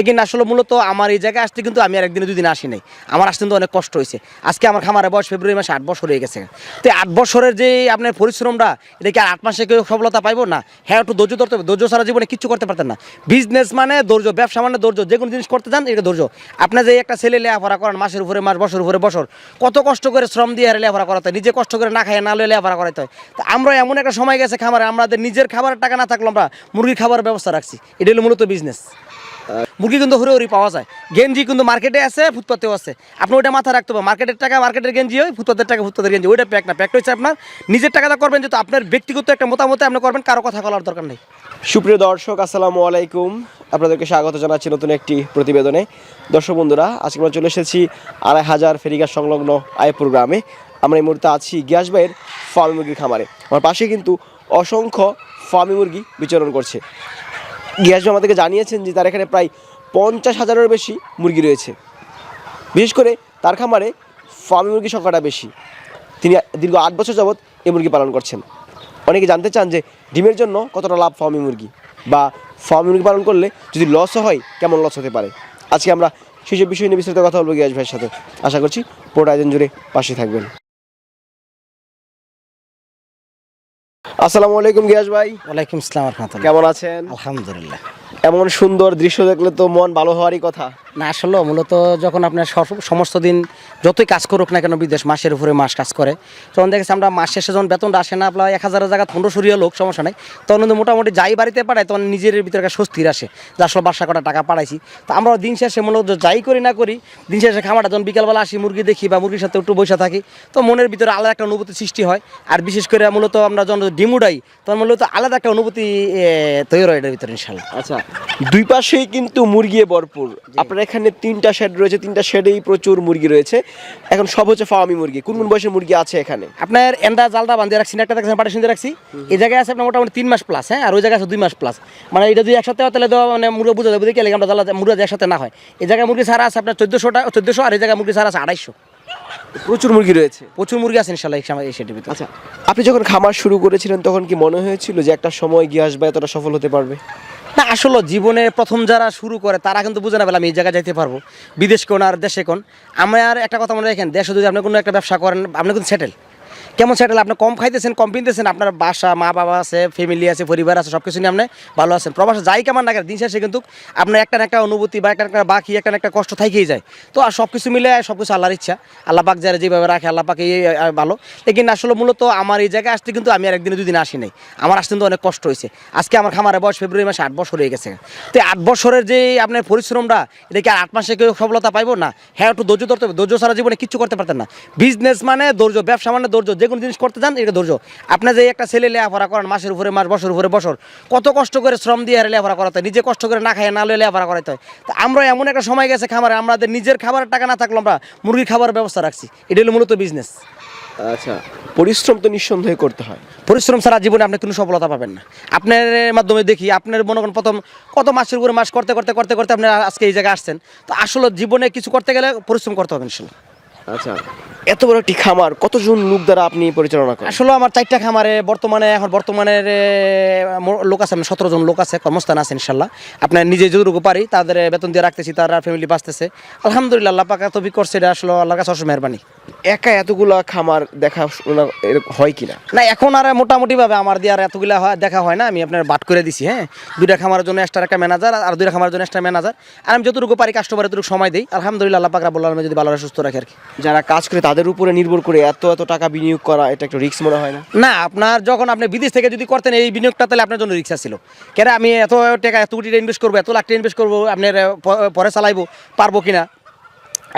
লেকিন আসলে মূলত আমার এই জায়গায় আসতে কিন্তু আমি আর একদিনে দুদিন আসি নাই। আমার আসতে কিন্তু অনেক কষ্ট হয়েছে। আজকে আমার খামারে বয়স ফেব্রুয়ারি মাসে আট বছর হয়ে গেছে। তো আট বছরের যে আপনার পরিশ্রমটা, এটা কি আর আট মাসে কেউ সফলতা পাইবো? না। হ্যাঁ একটু ধৈর্য ধরতে হবে। ধৈর্য সারা জীবনে কিচ্ছু করতে পারতেন না। বিজনেস মানে ধৈর্য, ব্যবসা মানে ধৈর্য, যে কোনো জিনিস করতে চান এটা ধৈর্য। আপনার যে একটা ছেলে লেখাপড়া করেন মাসের উপরে মাস, বছর উপরে বছর, কত কষ্ট করে শ্রম দিয়ে লেখাপড়া করাতে হয়। নিজে কষ্ট করে না খায় না লয়ে লেখাপড়া করাতে হয়। তো আমরা এমন একটা সময় গেছে খামারে, আমাদের নিজের খাবারের টাকা না থাকলে আমরা মুরগির খাবারের ব্যবস্থা রাখছি। এটা হলো মূলত বিজনেস মুরগি কিন্তু হরে হরি পাওয়া যায়। গেঞ্জি কিন্তু মার্কেটে আছে, ফুটপাতেও আছে। আপনি ওইটা মাথা রাখতে হবে। মার্কেটের টাকা মার্কেটের গেঞ্জি হয়, ফুটপাতের টাকা, ফুটপাতের গেঞ্জি। ওইটা প্যাক না। প্যাকটা হচ্ছে আপনার। নিজের টাকাটা করবেন, যেহেতু আপনার ব্যক্তিগত একটা মতামতে আপনি করবেন, কারও কথা বলার দরকার নেই। সুপ্রিয় দর্শক, আসসালামু আলাইকুম। আপনাদেরকে স্বাগত জানাচ্ছি নতুন একটি প্রতিবেদনে। দর্শক বন্ধুরা, আজকে আমরা চলে এসেছি আড়াই হাজার ফেরিঘাট সংলগ্ন আয়পুর গ্রামে। আমরা এই মুহূর্তে আছি গিয়াস ভাইয়ের ফার্মি মুরগির খামারে। আমার পাশে কিন্তু অসংখ্য ফার্মি মুরগি বিচরণ করছে। গিয়াস আমাদেরকে জানিয়েছেন যে তার এখানে প্রায় পঞ্চাশ হাজারের বেশি মুরগি রয়েছে। বিশেষ করে তার খামারে ফার্মি মুরগির সংখ্যাটা বেশি। তিনি দীর্ঘ আট বছর যাবৎ এই মুরগি পালন করছেন। অনেকে জানতে চান যে ডিমের জন্য কতটা লাভ ফার্মি মুরগি বা ফার্মি মুরগি পালন করলে যদি লসও হয়, কেমন লস হতে পারে? আজকে আমরা সেসব বিষয় নিয়ে বিস্তারিত কথা বলব গিয়াস ভাইয়ের সাথে। আশা করছি পুরোটা আয়োজন জুড়ে পাশে থাকবেন। আসসালামু আলাইকুম গিয়াস ভাই। ওয়ালাইকুম আসসালাম রহমতুল্লাহ। কেমন আছেন? আলহামদুলিল্লাহ। এমন সুন্দর দৃশ্য দেখলে তো মন ভালো হওয়ারই কথা। না আসলে মূলত যখন আপনার সমস্ত দিন যতই কাজ করুক না কেন বিদেশ মাসের উপরে মাস কাজ করে। তখন দেখেছি আমরা মাস শেষে যখন বেতনটা আসে না আপনার এক হাজারের জায়গা পনেরো সরিয়ে লোক সমস্যা নেই। তখন কিন্তু মোটামুটি যাই বাড়িতে পাঠায় তখন নিজের ভিতরে একটা স্বস্তির আসে যে আসলে বাসা কটা টাকা পাঠাইছি। তো আমরা দিন শেষে মূলত যাই করি না করি দিন শেষে খামারটা যখন বিকালবেলা আসি মুরগি দেখি বা মুরগির সাথে একটু বসে থাকি তো মনের ভিতরে আলাদা একটা অনুভূতি সৃষ্টি হয়। আর বিশেষ করে মূলত আমরা যখন ডিম উড়াই তখন মূলত আলাদা একটা অনুভূতি তৈরি হয় এটার ভিতরে ইনশাল্লাহ আচ্ছা দুই পাশেই কিন্তু মুরগি ভরপুর। আপনার এখানে তিনটা শেড রয়েছে তিনটা শেডেই প্রচুর মুরগি রয়েছে। এখন সব হচ্ছে ফার্মি মুরগি। কোন কোন বয়সের মুরগি আছে এখানে? আপনার এন্ডা জালটা বাঁধিয়ে রাখছি একটা দেখছেন পাটি শুনতে রাখছি? এই জায়গায় আছে আপনার মোটামুটি তিন মাস প্লাস হ্যাঁ? আর ওই জায়গায় আছে দুই মাস প্লাস মানে এটা যদি একসাথে হয় তাহলে তো মানে মুরগি বুঝা যাবে দেখে আমরা জালা মুরগি একসাথে না হয়। এই জায়গায় মুরগি ছাড়া আছে আপনার চোদ্দোশোটা চোদ্দোশো আর এই জায়গায় মুরগি ছাড়া আছে আড়াইশো। প্রচুর মুরগি রয়েছে? প্রচুর মুরগি আছে ইনশাল্লাহ এই সময় এই সেটির ভিতরে। আচ্ছা আপনি যখন খামার শুরু করেছিলেন তখন কি মনে হয়েছিল যে একটা সময় গিয়ে আসবে এতটা সফল হতে পারবে? না, আসলে জীবনে প্রথম যারা শুরু করে, তারা কিন্তু বুঝে না পেলে আমি এই জায়গায় যাইতে পারব। বিদেশ কোন আর দেশে কোন? আমার একটা কথা মনে রাখেন, দেশে যদি আপনি কোনো একটা ব্যবসা করেন, আপনি কিন্তু সেটেল কেমন সেটেল আপনি কম খাইতেছেন, কম কিনতেছেন আপনার বাসা, মা বাবা আছে ফ্যামিলি আছে, পরিবার আছে সব কিছু নিয়ে আপনি ভালো আছেন। প্রবাসে যাই কেমন না দিন শেষে কিন্তু আপনার একটা একটা অনুভূতি বা একটা একটা বাকি, একটা একটা কষ্ট থাকেই যায়। তো আর সব কিছু মিলে সব কিছু আল্লাহর ইচ্ছা। আল্লাহ পাক যারা যেভাবে রাখে আল্লাহ পাক ভালো। লেকিন আসলে মূলত আমার এই জায়গায় আসতে কিন্তু আমি আর একদিনে দুদিন আসি নাই। আমার আসতে কিন্তু অনেক কষ্ট হয়েছে। আজকে আমার খামারে বয়স ফেব্রুয়ারি মাসে আট বছর হয়ে গেছে। তো আট বছরের যে আপনার পরিশ্রমটা, এটা কি আর আট মাসে কেউ সফলতা পাইবো? না। হ্যাঁ একটু ধৈর্য ধরতে হবে। ধৈর্য সারা জীবনে কিচ্ছু করতে পারতেন না। বিজনেস মানে ধৈর্য, ব্যবসা মানে ধৈর্য। যে কোনো জিনিস করতে চান এটা ধৈর্য। আপনার যে একটা ছেলে লেখাপড়া করেন মাসের উপরে মাস বছর উপরে বছর কত কষ্ট করে শ্রম দিয়ে লেখাপড়া করাতে হয় নিজে কষ্ট করে না খায় না লয়ে লেখাপড়া করাতে হয়। তো আমরা এমন একটা সময় গেছে খামারে আমাদের নিজের খাবারের টাকা না থাকলে আমরা মুরগির খাবারের ব্যবস্থা রাখছি। এটা হলো মূলত বিজনেস আচ্ছা পরিশ্রম তো নিঃসন্দেহে করতে হয়। পরিশ্রম ছাড়া জীবনে আপনি কোনো সফলতা পাবেন না। আপনার মাধ্যমে দেখি আপনার মনে করেন প্রথম কত মাসের উপরে মাস করতে করতে করতে করতে আপনি আজকে এই জায়গায় আসছেন। তো আসলে জীবনে কিছু করতে গেলে পরিশ্রম করতে হবে ইনশাল্লাহ। আচ্ছা। এত বড় একটি খামার কতজন লোক দ্বারা আপনি পরিচালনা করেন? আসলে আমার চারটা খামারে বর্তমানে এখন বর্তমানের লোক আছে সতেরো জন লোক আছে কর্মস্থান আছে ইনশাল্লাহ। আপনার নিজে যতটুকু পারি তাদের বেতন দিয়ে রাখতেছি তারা ফ্যামিলি বাঁচতেছে। আলহামদুলিল্লাহ আল্লাহ পাকা তবি করছে এটা আসলে আল্লাহর কাছে অসম মেহরবানি। একা এতগুলা খামার দেখা হয় কিনা? না এখন আর মোটামুটি ভাবে আমার দিয়ে আর এতগুলা হয়- দেখা হয় না আমি আপনার বাট করে দিছি হ্যাঁ। দুইটা খামারের জন্য এক্সট্রা একটা ম্যানেজার আর দুইটা খামারের জন্য এক্সট্রা ম্যানেজার আর আমি যতটুকু পারি কাস্টমার এতটুকু সময় দিই। আলহামদুলিল্লাহ আল্লাহ পাকরা বললাম যদি ভালো সুস্থ রাখে আর কি। যারা কাজ করে তাদের উপরে নির্ভর করে এত এত টাকা বিনিয়োগ করা, এটা একটু রিস্ক মনে হয় না? না, আপনার যখন আপনি বিদেশ থেকে যদি করতেন, এই বিনিয়োগটা তাহলে আপনার জন্য রিক্সা ছিল। কেন আমি এত টাকা, এত কোটি ইনভেস্ট করব, এত লাখ টাকা ইনভেস্ট করব, আপনার পরে চালাইবো, পারব কিনা?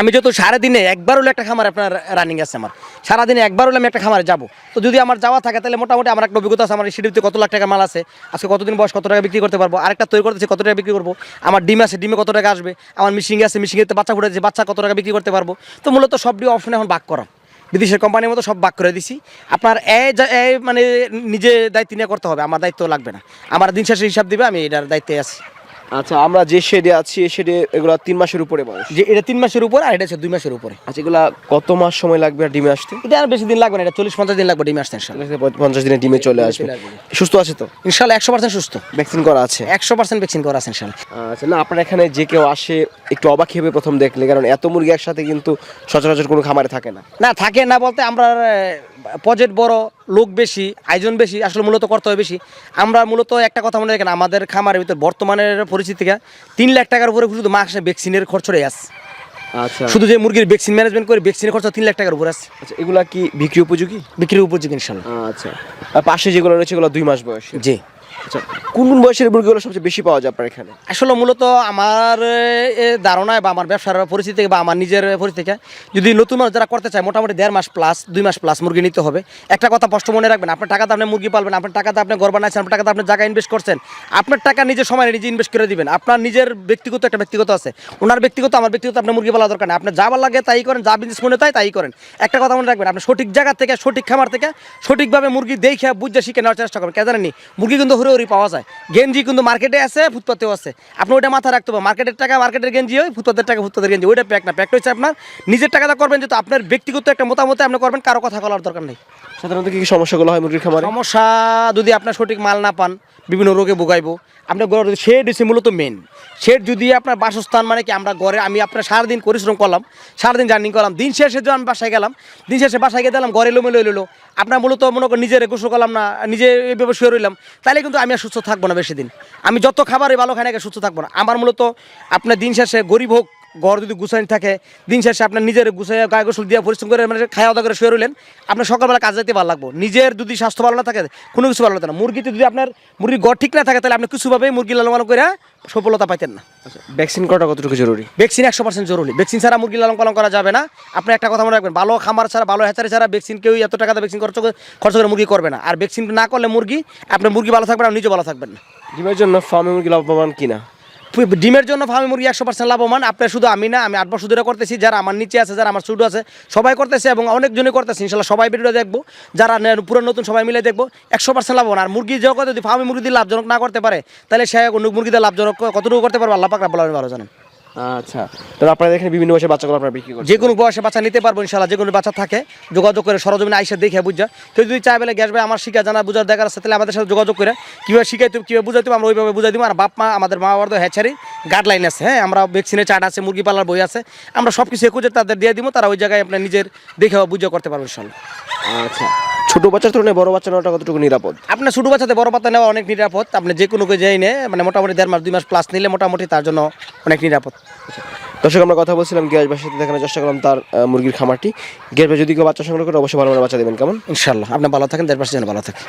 আমি যত সারাদিনে একবার হলে একটা খামার আপনার রানিং আছে আমার। সারাদিনে একবার হলে আমি একটা খামারে যাব। তো যদি আমার যাওয়া থাকে, তাহলে মোটামুটি আমার একটা অভিজ্ঞতা আছে, আমার সিডিতে কত লাখ টাকা মাল আছে, আজকে কতদিন বয়স, কত টাকা বিক্রি করতে পারব, আরেকটা তৈরি করতেছি, কত টাকা বিক্রি করব, আমার ডিম আছে, ডিমে কত টাকা আসবে, আমার মিশিং আছে মিশিংয়েতে বাচ্চা ফুটেছে বাচ্চা কত টাকা বিক্রি করতে পারব, তো মূলত সবটি অপশন এখন বাক করা। বিদেশের কোম্পানির মতো সব বাক করে দিছি। আপনার এ মানে নিজে দায়িত্ব নিয়ে করতে হবে, আমার দায়িত্ব লাগবে না। আমার দিন শেষে হিসাব দিবে, আমি এটার দায়িত্বে আছি। আচ্ছা আমরা যে শেডে আছি এই শেডে এগুলো তিন মাসের উপরে বয়স? যে এটা তিন মাসের উপর আর এটা হচ্ছে দুই মাসের উপরে। আচ্ছা এগুলা কত মাস সময় লাগবে আর ডিমে আসতে? এটা আর বেশি দিন লাগবে না এটা চল্লিশ পঞ্চাশ দিন লাগবে ডিমে আসতে পঞ্চাশ দিনে ডিমে চলে আসবে। চলে আসবে। সুস্থ আছে তো? ইনশাল্লাহ একশো পার্সেন্ট সুস্থ। ভ্যাকসিন করা আছে? একশো পার্সেন্ট ভ্যাকসিন করা আছে ইনশাল্লাহ। আচ্ছা না আপনার এখানে যে কেউ আসে একটু অবাক হবে প্রথম দেখলে কারণ এত মুরগি একসাথে কিন্তু সচরাচর কোনো খামারে থাকে না। না থাকে না বলতে আমরা প্রজেক্ট বড় লোক বেশি আয়োজন বেশি আসলে মূলত কর্তব্য বেশি। আমরা মূলত একটা কথা মনে রাখেন আমাদের খামারের ভিতরে বর্তমানের পরিস্থিতিকে তিন লাখ টাকার উপরে শুধু মাসে ভ্যাকসিনের খরচটাই আছে। আচ্ছা। শুধু যে মুরগির ভ্যাকসিন ম্যানেজমেন্ট করে ভ্যাকসিনের খরচ তিন লাখ টাকার উপরে আছে। আচ্ছা এগুলা কি বিক্রি উপযোগী? বিক্রি উপযোগী ইনশাল্লাহ। আচ্ছা। আর পাশে যেগুলো রয়েছে এগুলো দুই মাস বয়স? জি। আচ্ছা কোন কোন বয়সের মুরগিগুলো সবচেয়ে বেশি পাওয়া যায় আপনার এখানে? আসলে মূলত আমার ধারণায় বা আমার ব্যবসার পরিস্থিতি থেকে বা আমার নিজের পরিস্থিতি থেকে যদি নতুন মানুষ যারা করতে চায়, মোটামুটি দেড় মাস প্লাস দুই মাস প্লাস মুরগি নিতে হবে। একটা কথা স্পষ্ট মনে রাখবেন, আপনার টাকাতে আপনি মুরগি পালবেন, আপনার টাকাতে আপনি ঘর বানাচ্ছেন আপনার টাকাতে আপনি জায়গা ইনভেস্ট করছেন। আপনার টাকা নিজের সময় নিজে ইনভেস্ট করে দিবেন। আপনার নিজের ব্যক্তিগত একটা ব্যক্তিগত আছে। ওনার ব্যক্তিগত, আমার ব্যক্তিগত আপনার মুরগি পালা দরকার নেই। আপনার যা লাগে তাই করেন, যা বিজনেস মনে তাই তাই করেন। একটা কথা মনে রাখবেন, আপনি সঠিক জায়গা থেকে, সঠিক খামার থেকে সঠিকভাবে মুরগি দেখে, বুঝে শিখে নেওয়ার চেষ্টা করবেন। কে জানেনি মুরগি কিন্তু হরি পাওয়া যায়। গেঞ্জি কিন্তু মার্কেটে আছে ফুটপাতেও আছে। আপনি ওইটা মাথা রাখতে হবে মার্কেটের টাকা মার্কেটের গেঞ্জি হয় ফুটপাতের টাকা ফুটপাতের গেঞ্জি। ওইটা প্যাক না। প্যাকটা হচ্ছে আপনার নিজের টাকাটা করবেন যেহেতু আপনার ব্যক্তিগত একটা মতামতে আপনি করবেন কারও কথা বলার দরকার নেই। সাধারণত কি কি সমস্যাগুলো হয় মুরগির খামারে? সমস্যা যদি আপনার সঠিক মাল না পান বিভিন্ন রোগে ভোগাইবো। আপনার ঘর শেড হচ্ছে মূলত মেন শেড যদি আপনার বাসস্থান মানে কি আমরা ঘরে আমি আপনার সারাদিন পরিশ্রম করলাম সারাদিন জার্নি করলাম দিন শেষে যখন আমি বাসায় গেলাম দিন শেষে বাসায় গিয়ে দিলাম ঘরে এলো মেলো এলো আপনার মূলত মনে করেন নিজের গোসল করলাম না নিজে এইভাবে শুয়ে রইলাম তাহলে কিন্তু আমি আর সুস্থ থাকব না বেশি দিন। আমি যত খাবারই ভালো খাই না সুস্থ থাকব না। আমার মূলত আপনার দিন শেষে গরিব হোক ঘর যদি গুছানি থাকে দিন শেষে আপনার নিজের গুছাই গায়ে গোসল দিয়ে পরিশ্রম করে মানে খাওয়া দাওয়া করে শুয়ে রইলেন আপনার সকালবেলা কাজ যেতে ভালো লাগবো। নিজের যদি স্বাস্থ্য ভালো না থাকে কোনো কিছু ভালো লাগে না। মুরগিতে যদি আপনার মুরগির ঘর ঠিক না থাকে তাহলে আপনি কিছুভাবেই মুরগি লালন পালন করে সফলতা পাইতেন না। আচ্ছা ভ্যাকসিন করাটা কতটুকু জরুরি? ভ্যাকসিন একশো পার্সেন্ট জরুরি। ভ্যাকসিন ছাড়া মুরগি লালন পালন করা যাবে না। আপনি একটা কথা মনে রাখবেন ভালো খামার ছাড়া ভালো হ্যাচারি ছাড়া ভ্যাকসিন কেউ এত টাকা ভ্যাকসিন খরচ করে খরচ করে মুরগি করবে না। আর ভ্যাকসিন না করলে মুরগি আপনার মুরগি ভালো থাকবে না নিজে ভালো থাকবেন না। ডিমের জন্য ফার্মে মুরগি লাভবান কিনা? ডিমের জন্য ফার্মি মুরগি একশো পার্সেন্ট লাভবান। আপনার শুধু আমি না, আমি আট বছর ধরে করতেছি, যারা আমার নিচে আছে, যারা আমার ছোটো আছে, সবাই করতেছে এবং অনেকজনই করতেছে, ইনশাল্লাহ সবাই ভিডিও দেখব। যারা পুরো নতুন সবাই মিলে দেখব, একশো পার্সেন্ট লাভবান। আর মুরগি জগতে যদি ফার্মি মুরগি দিয়ে লাভজনক না করতে পারে, তাহলে সে অন্য মুরগি লাভজনক কতটুকু করতে পারবে? আল্লাহ পাক রাব্বুল ভালো জানেন। আচ্ছা। তাহলে আপনারা এখানে বিভিন্ন বয়সের বাচ্চাগুলো আপনারা বিক্রি করছেন। যে কোনো বয়সে বাচ্চা নিতে পারব ইনশাল্লাহ যে কোনো বাচ্চা থাকে যোগাযোগ করে সরজমিনে আইসা দেখে বুঝা। কেউ যদি চায় বলে গ্যাস ভাই আমার শিখা জানা বুঝার দেখার আছে তাহলে আমাদের সাথে যোগাযোগ করে। কীভাবে শিখাইতে কীভাবে বুঝাইতে আমরা ওইভাবে বুঝাই দিব। আর বাপ মা আমাদের মা বাবার হ্যাচারি গাইডলাইন আছে হ্যাঁ? আমরা ভ্যাকসিনের চার্ট আছে মুরগি পালার বই আছে আমরা সব কিছু একুজে তাদের দিয়ে দিব তারা ওই জায়গায় আপনার নিজের দেখে বুঝে করতে পারব ইনশাল্লাহ আচ্চা ছোট বাচ্চার তুলনায় বড় বাচ্চা নেওয়াটা কতটুকু নিরাপদ? আপনার ছোটো বাচ্চাতে বড় পাতা নেওয়া অনেক নিরাপদ আপনি যে কোনো যাই নে মানে মোটামুটি দেড় মাস দুই মাস প্লাস নিলে মোটামুটি তার জন্য অনেক নিরাপদ। দর্শক আমরা কথা বলছিলাম গিয়াস ভাইয়ের সাথে দেখানোর চেষ্টা করলাম তার মুরগির খামারটি। গিয়াস ভাই যদি কেউ বাচ্চা সংগ্রহ করে অবশ্যই ভালো ভালো বাচ্চা দেবেন। কেমন? ইনশাল্লাহ আপনি ভালো থাকেন দেড় মাসের যেন ভালো থাকেন